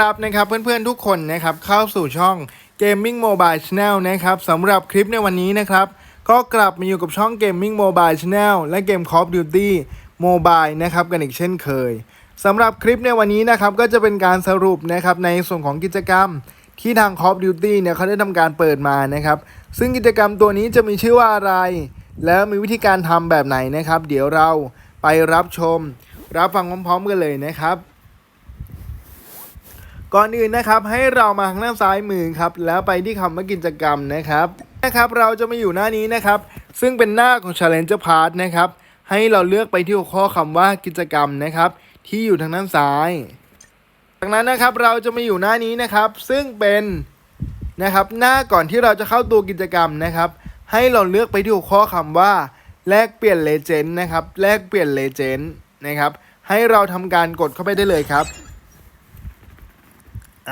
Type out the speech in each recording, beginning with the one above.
รับนะครับเพื่อนๆทุกคนนะครับเข้าสู่ช่อง Gaming Mobile Channel นะครับสำหรับคลิปในวันนี้นะครับก็กลับมาอยู่กับช่อง Gaming Mobile Channel และเกม Call of Duty Mobile นะครับกันอีกเช่นเคยสำหรับคลิปในวันนี้นะครับก็จะเป็นการสรุปนะครับในส่วนของกิจกรรมที่ทาง Call of Duty เนี่ยเขาได้ทำการเปิดมานะครับซึ่งกิจกรรมตัวนี้จะมีชื่อว่าอะไร แล้วมีวิธีการทำแบบไหนนะครับ เดี๋ยวเราไปรับชม รับฟังพร้อมๆกันเลยนะครับ ก่อนอื่นนะครับให้เรามาทางด้านซ้ายมือครับแล้วไปที่คำว่ากิจกรรมนะครับนะครับเราจะมาอยู่หน้านี้นะครับ ซึ่งเป็นหน้าของ Challenger Part นะครับให้เราเลือกไปที่หัวข้อคำว่ากิจกรรมนะครับ ที่อยู่ทางด้านซ้าย จากนั้นนะครับเราจะมาอยู่หน้านี้นะครับ ซึ่งเป็นนะครับหน้าก่อนที่เราจะเข้าตัวกิจกรรมนะครับ ให้เราเลือกไปที่หัวข้อคำว่า แลกเปลี่ยนเลเจนด์นะครับแลกเปลี่ยนเลเจนด์นะครับ ให้เราทำการกดเข้าไปได้เลยครับ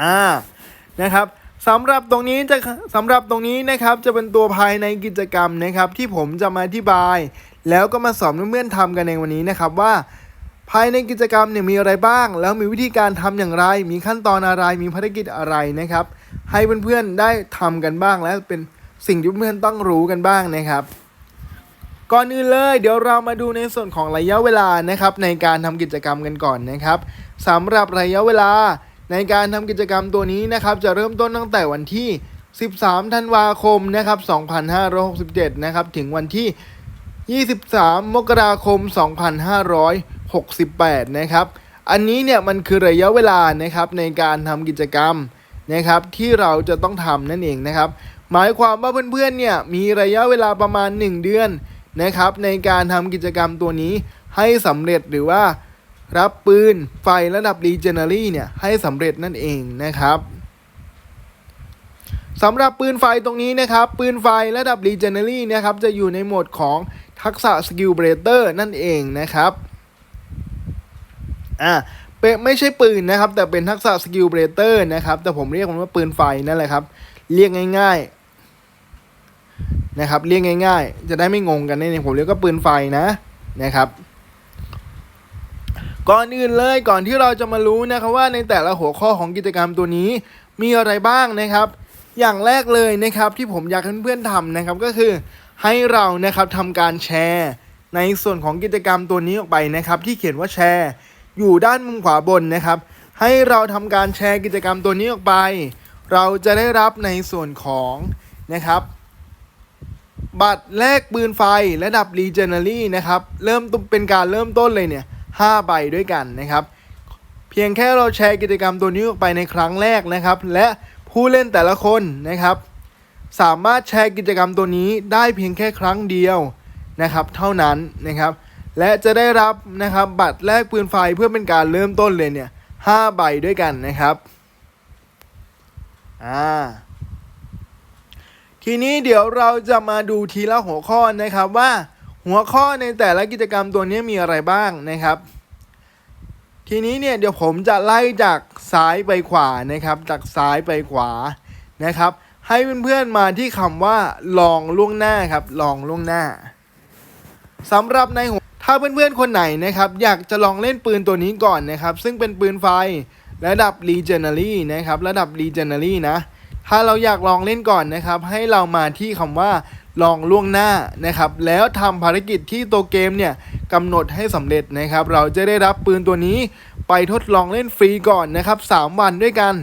อ่านะครับสำหรับตรงนี้จะสำหรับตรงนี้นะครับจะเป็นตัวภายในกิจกรรมนะครับ ที่ผมจะมาอธิบาย แล้วก็มาสอนเพื่อนๆทำกันในวันนี้นะครับว่า ภายในกิจกรรมเนี่ยมีอะไรบ้าง แล้วมีวิธีการทำอย่างไร มีขั้นตอนอะไรมีภารกิจอะไรนะครับ ให้เพื่อนๆได้ทำกันบ้าง และเป็นสิ่งที่เพื่อนๆต้องรู้กันบ้างนะครับก่อนอื่นเลยเดี๋ยวเรามาดูในส่วนของระยะเวลานะครับในการทำกิจกรรมกันก่อนนะครับสำหรับระยะเวลา ในการทำกิจกรรมตัวนี้นะครับจะเริ่มต้นตั้งแต่วันที่ 13 ธันวาคมนะครับ 2567 นะครับถึงวันที่ 23 มกราคม 2568 นะครับ อันนี้เนี่ยมันคือระยะเวลานะครับในการทำกิจกรรมนะครับที่เราจะต้องทำนั่นเองนะครับ หมายความว่าเพื่อนๆเนี่ยมีระยะเวลาประมาณ 1 เดือนนะครับในการทำกิจกรรมตัวนี้ให้สำเร็จหรือว่า รับปืนไฟระดับ Legendary เนี่ยให้สำเร็จนั่นเองนะครับสำหรับปืนไฟตรงนี้นะครับ ปืนไฟระดับ Legendary นะครับจะอยู่ในโหมดของทักษะ Skill Breaker นั่นเองนะครับอ่าเป็นไม่ใช่ปืนนะครับ แต่เป็นทักษะ Skill Breaker นะครับ แต่ผมเรียกมันว่าปืนไฟนั่นแหละครับ เรียกง่าย ๆนะครับ เรียกง่าย ๆ จะได้ไม่งงกันนั่นผมเรียกก็ปืนไฟนะนะครับ ก่อนอื่นเลยก่อนที่เราจะมารู้นะครับว่าในแต่ละหัวข้อของกิจกรรมตัวนี้ มีอะไรบ้างนะครับ อย่างแรกเลยนะครับที่ผมอยากให้เพื่อนๆทำนะครับก็คือให้เรานะครับทำการแชร์ ในส่วนของกิจกรรมตัวนี้ออกไปนะครับ ที่เขียนว่าแชร์ อยู่ด้านมุมขวาบนนะครับ ให้เราทำการแชร์กิจกรรมตัวนี้ออกไป เราจะได้รับในส่วนของนะครับบัตรแลกปืนไฟระดับ Legendary นะครับ เริ่มต้นเป็นการเริ่มต้นเลยเนี่ย 5 ใบด้วยกันนะครับ เพียงแค่เราแชร์กิจกรรมตัวนี้ออกไปในครั้งแรกนะครับ และผู้เล่นแต่ละคนนะครับ สามารถแชร์กิจกรรมตัวนี้ได้เพียงแค่ครั้งเดียวนะครับ เท่านั้นนะครับ และจะได้รับนะครับบัตรแลกปืนไฟเพื่อเป็นการเริ่มต้นเลยเนี่ยห้าใบด้วยกันนะครับอ่าทีนี้เดี๋ยวเราจะมาดูทีละหัวข้อนะครับว่า หัวข้อในแต่ละกิจกรรมตัวนี้มีอะไรบ้างนะครับ ทีนี้เนี่ยเดี๋ยวผมจะไล่จากซ้ายไปขวานะครับ จากซ้ายไปขวานะครับ ให้เพื่อนๆมาที่คำว่าลองล่วงหน้าครับ ลองล่วงหน้าสำหรับในหัวถ้าเพื่อนๆคนไหนนะครับ อยากจะลองเล่นปืนตัวนี้ก่อนนะครับ ซึ่งเป็นปืนไฟระดับ Legendary นะครับ ระดับ Legendary นะ ถ้าเราอยากลองเล่นก่อนนะครับ ให้เรามาที่คำว่า ลองล่วงหน้านะครับ แล้วทำภารกิจที่ตัวเกมเนี่ยกำหนดให้สำเร็จนะครับ เราจะได้รับปืนตัวนี้ไปทดลองเล่นฟรีก่อนนะครับ 3 วันด้วยกัน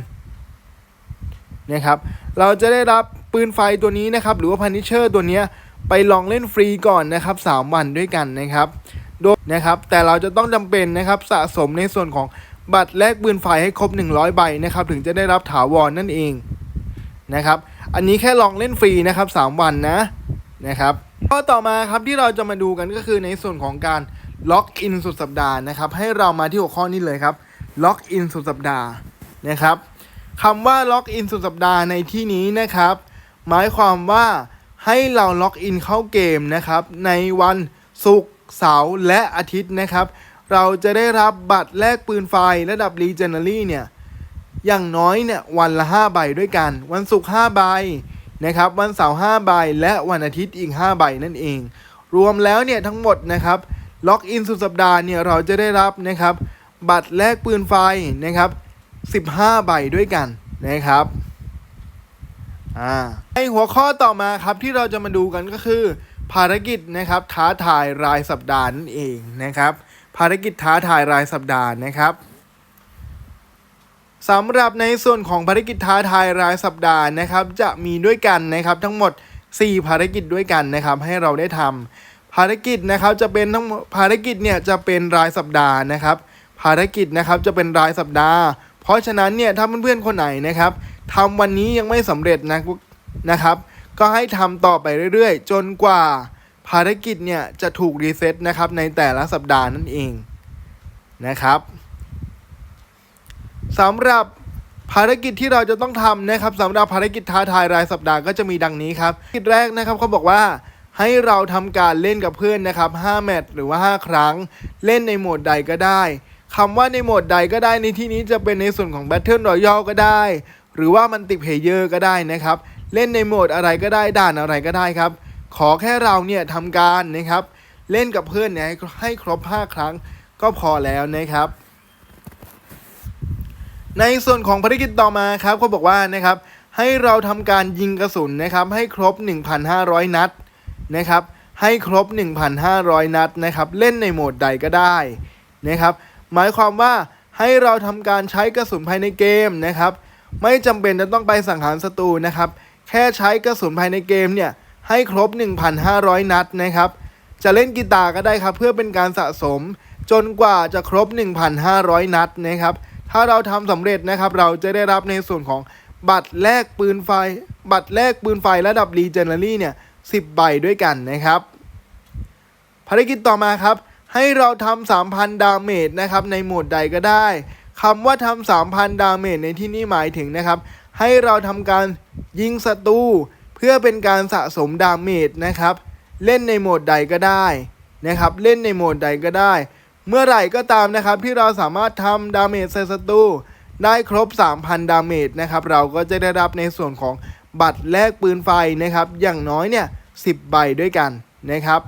นะครับ เราจะได้รับปืนไฟตัวนี้นะครับ หรือว่าพันิเชอร์ตัวเนี้ยไปลองเล่นฟรีก่อนนะครับ 3 วันด้วยกันนะครับโดยนะครับ แต่เราจะต้องจำเป็นนะครับสะสมในส่วนของบัตรแลกปืนไฟให้ครบ 100 ใบนะครับ ถึงจะได้รับถาวรนั่นเองนะครับ อันนี้แค่ลองเล่นฟรีนะครับ 3 วันนะ นะครับข้อต่อมาครับที่เราจะมาดูกันก็คือในส่วนของการล็อกอินสุดสัปดาห์นะครับให้เรามาที่หัวข้อนี้เลยครับล็อกอินสุดสัปดาห์นะครับคำว่าล็อกอินสุดสัปดาห์ในที่นี้นะครับ หมายความว่าให้เราล็อกอินเข้าเกมนะครับ ในวันศุกร์เสาร์และอาทิตย์นะครับ เราจะได้รับบัตรแลกปืนไฟระดับ Legendary เนี่ยอย่างน้อยเนี่ยวันละ 5 ใบด้วยกัน วันศุกร์5ใบ นะครับวันเสาร์5ใบและวันอาทิตย์อีก 5 ใบนั่นเอง รวมแล้วเนี่ยทั้งหมดนะครับล็อกอินสุดสัปดาห์เนี่ยเราจะได้รับนะครับบัตรแลกปืนไฟนะครับ15 ใบด้วยกันนะครับอ่าในหัวข้อต่อมาครับที่เราจะมาดูกันก็คือ ภารกิจนะครับท้าทายรายสัปดาห์นั่นเองนะครับ ภารกิจท้าทายรายสัปดาห์นะครับ สำหรับในส่วนของภารกิจท้าทายรายสัปดาห์นะครับ จะมีด้วยกันนะครับทั้งหมด 4 ภารกิจด้วยกันนะครับ ให้เราได้ทำภารกิจนะครับจะเป็นทั้งภารกิจเนี่ยจะเป็นรายสัปดาห์นะครับ ภารกิจนะครับจะเป็นรายสัปดาห์ เพราะฉะนั้นเนี่ยถ้าเพื่อนๆคนไหนนะครับทำวันนี้ยังไม่สำเร็จนะนะครับ ก็ให้ทำต่อไปเรื่อยๆ จนกว่าภารกิจเนี่ยจะถูกรีเซ็ตนะครับในแต่ละสัปดาห์นั่นเองนะครับ สำหรับภารกิจที่เราจะต้องทำนะครับสำหรับภารกิจท้าทายรายสัปดาห์ก็จะมีดังนี้ครับกิจแรกนะครับเขาบอกว่าให้เราทำการเล่นกับเพื่อนนะครับ 5 แมตช์หรือว่า 5 ครั้ง เล่นในโหมดใดก็ได้คำว่าในโหมดใดก็ได้ในที่นี้จะเป็นในส่วนของ Battle Royale ก็ได้ หรือว่ามันติเพเยอร์ก็ได้นะครับ เล่นในโหมดอะไรก็ได้ด่านอะไรก็ได้ครับ ขอแค่เราเนี่ยทำการนะครับ เล่นกับเพื่อนเนี่ยให้ให้ครบ 5 ครั้งก็พอแล้วนะครับ ในส่วนของภารกิจต่อมาครับเขาบอกว่านะครับให้เราทำการยิงกระสุนนะครับให้ครบ 1,500 นัดนะครับให้ครบ 1,500 นัดนะครับเล่นในโหมดใดก็ได้นะครับหมายความว่าให้เราทำการใช้กระสุนภายในเกมนะครับไม่จำเป็นจะต้องไปสังหารศัตรูนะครับแค่ใช้กระสุนภายในเกมเนี่ยให้ครบ 1,500 นัดนะครับจะเล่นกีตาร์ก็ได้ครับเพื่อเป็นการสะสมจนกว่าจะครบ 1,500 นัดนะครับ ถ้าเราทำสำเร็จนะครับ เราจะได้รับในส่วนของบัตรแลกปืนไฟ บัตรแลกปืนไฟระดับรีเจนเนอรี่เนี่ย10ใบด้วยกันนะครับ ภารกิจต่อมาครับ ให้เราทำ3,000ดาเมจนะครับในโหมดใดก็ได้คำว่าทำ3,000ดาเมจในที่นี้หมายถึงนะครับ ให้เราทำการยิงศัตรูเพื่อเป็นการสะสมดาเมจนะครับ เล่นในโหมดใดก็ได้นะครับ เล่นในโหมดใดก็ได้ เมื่อไหร่ก็ตามนะครับที่เราสามารถทำดาเมจใส่ศัตรูได้ครบ 3,000 ดาเมจนะครับเราก็จะได้รับในส่วนของบัตรแลกปืนไฟนะครับ อย่างน้อยเนี่ย10 ใบด้วยกันนะครับ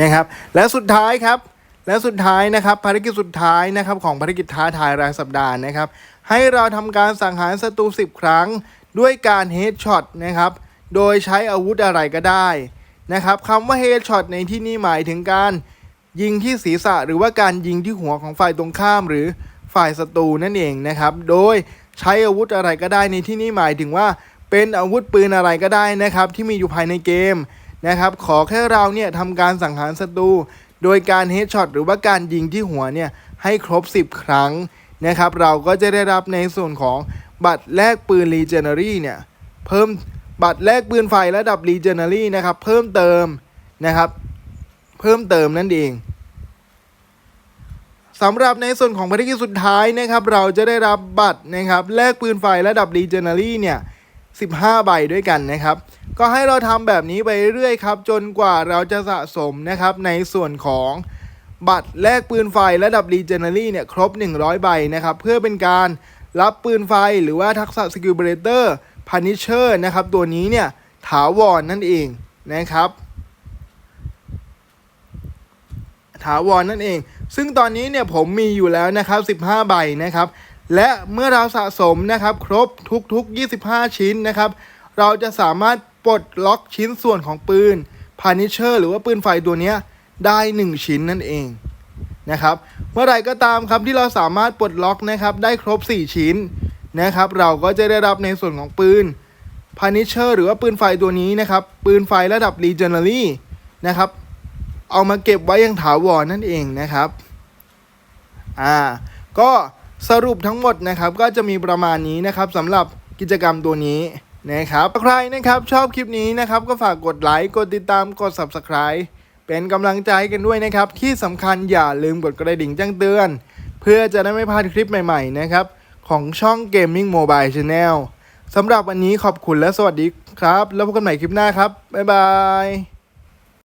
นะครับและสุดท้ายครับ และสุดท้ายนะครับภารกิจสุดท้ายนะครับของภารกิจท้าทายรายสัปดาห์นะครับ ให้เราทำการสังหารศัตรู10 ครั้ง ด้วยการเฮดช็อตนะครับโดยใช้อาวุธอะไรก็ได้นะครับคำว่าเฮดช็อตในที่นี้หมายถึงการยิงที่ศีรษะหรือว่าการยิงที่หัวของฝ่ายตรงข้ามหรือฝ่ายศัตรูนั่นเองนะครับ โดยใช้อาวุธอะไรก็ได้ในที่นี้หมายถึงว่าเป็นอาวุธปืนอะไรก็ได้นะครับ ที่มีอยู่ภายในเกมนะครับ ขอแค่เราเนี่ยทำการสังหารศัตรู โดยการเฮดช็อตหรือว่าการยิงที่หัวเนี่ยให้ครบ 10 ครั้งนะครับ เราก็จะได้รับในส่วนของบัตรแลกปืน Legendary เนี่ยเพิ่มบัตรแลกปืนไฟระดับ Legendary นะครับเพิ่มเติมนะครับ เพิ่มเติมนั่นเองสำหรับในส่วนของภารกิจสุดท้ายนะครับ เราจะได้รับบัตรนะครับแลกปืนไฟระดับ Legendary เนี่ย 15 ใบด้วยกันนะครับ ก็ให้เราทำแบบนี้ไปเรื่อยครับ จนกว่าเราจะสะสมนะครับในส่วนของบัตรแลกปืนไฟระดับ Legendary เนี่ยครบ 100 ใบนะครับ เพื่อเป็นการรับปืนไฟหรือว่าทักษะสกิลเบรเตอร์พันิเชอร์นะครับ ตัวนี้เนี่ยถาวรนนั่นเองนะครับ ถาวรนนั่นเอง ซึ่งตอนนี้เนี่ยผมมีอยู่แล้วนะครับ 15 ใบนะครับ และเมื่อเราสะสมนะครับครบทุกๆ 25 ชิ้นนะครับ เราจะสามารถปลดล็อกชิ้นส่วนของปืนพานิเชอร์หรือว่าปืนไฟตัวนี้ได้ 1 ชิ้นนั่นเองนะครับ เมื่อไรก็ตามครับที่เราสามารถปลดล็อกนะครับได้ครบ 4 ชิ้นนะครับ เราก็จะได้รับในส่วนของปืนพานิเชอร์หรือว่าปืนไฟตัวนี้นะครับ ปืนไฟระดับ Legendary นะครับ เอามาเก็บไว้ยังถาวรนั่นเองนะครับ อ่า ก็ สรุปทั้งหมดนะครับก็จะมีประมาณนี้นะครับสำหรับกิจกรรมตัวนี้นะครับใครนะครับชอบคลิปนี้นะครับก็ฝากกดไลค์กดติดตามกด Subscribe เป็นกำลังใจกันด้วยนะครับ ที่สำคัญอย่าลืมกดกระดิ่งแจ้งเตือน เพื่อจะได้ไม่พลาดคลิปใหม่ๆนะครับของช่อง Gaming Mobile Channel สำหรับวันนี้ขอบคุณและสวัสดีครับ แล้วพบกันใหม่คลิปหน้าครับ บ๊ายบาย